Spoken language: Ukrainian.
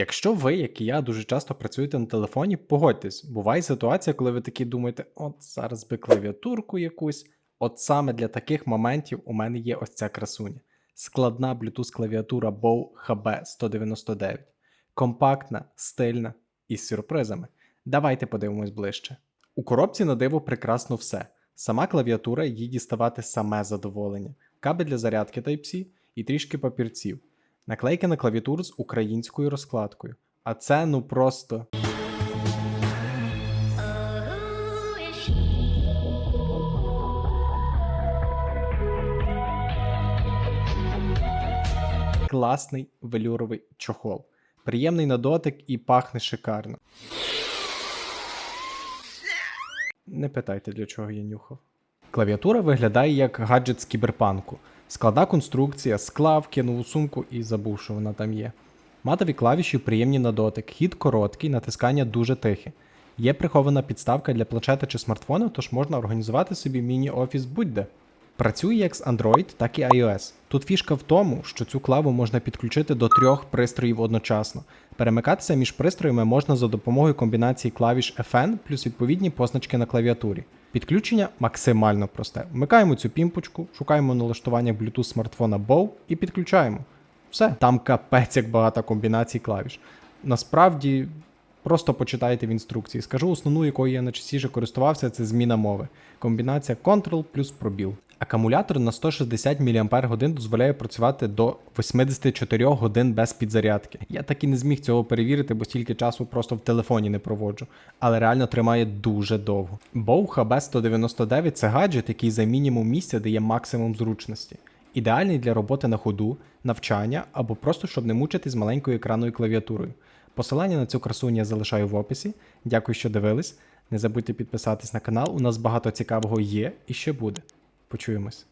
Якщо ви, як і я, дуже часто працюєте на телефоні, погодьтесь, буває ситуація, коли ви такі думаєте, от зараз би клавіатурку якусь. От саме для таких моментів у мене є ось ця красуня. Складна Bluetooth клавіатура Bow HB199. Компактна, стильна і з сюрпризами. Давайте подивимось ближче. У коробці на диво прекрасно все. Сама клавіатура їй діставати саме задоволення, кабель для зарядки Type-C і трішки папірців. Наклейки на клавіатуру з українською розкладкою. А це ну просто. Класний велюровий чохол. Приємний на дотик і пахне шикарно. Не питайте, для чого я нюхав. Клавіатура виглядає як гаджет з кіберпанку. Складна конструкція, склав, кинув у сумку і забув, що вона там є. Матові клавіші приємні на дотик, хід короткий, натискання дуже тихе. Є прихована підставка для планшета чи смартфона, тож можна організувати собі міні-офіс будь-де. Працює як з Android, так і iOS. Тут фішка в тому, що цю клаву можна підключити до трьох пристроїв одночасно. Перемикатися між пристроями можна за допомогою комбінації клавіш FN плюс відповідні позначки на клавіатурі. Підключення максимально просте. Вмикаємо цю пімпочку, шукаємо налаштування Bluetooth смартфона Bow і підключаємо. Все, там капець як багато комбінацій клавіш. Насправді, просто почитайте в інструкції. Скажу основну, якою я найчастіше користувався, це зміна мови. Комбінація Ctrl плюс пробіл. Акумулятор на 160 мАч дозволяє працювати до 84 годин без підзарядки. Я так і не зміг цього перевірити, бо стільки часу просто в телефоні не проводжу, але реально тримає дуже довго. Bow HB199 це гаджет, який за мінімум місця дає максимум зручності. Ідеальний для роботи на ходу, навчання або просто щоб не мучитись маленькою екранною клавіатурою. Посилання на цю красуню я залишаю в описі. Дякую, що дивились. Не забудьте підписатись на канал, у нас багато цікавого є і ще буде. Почуємось.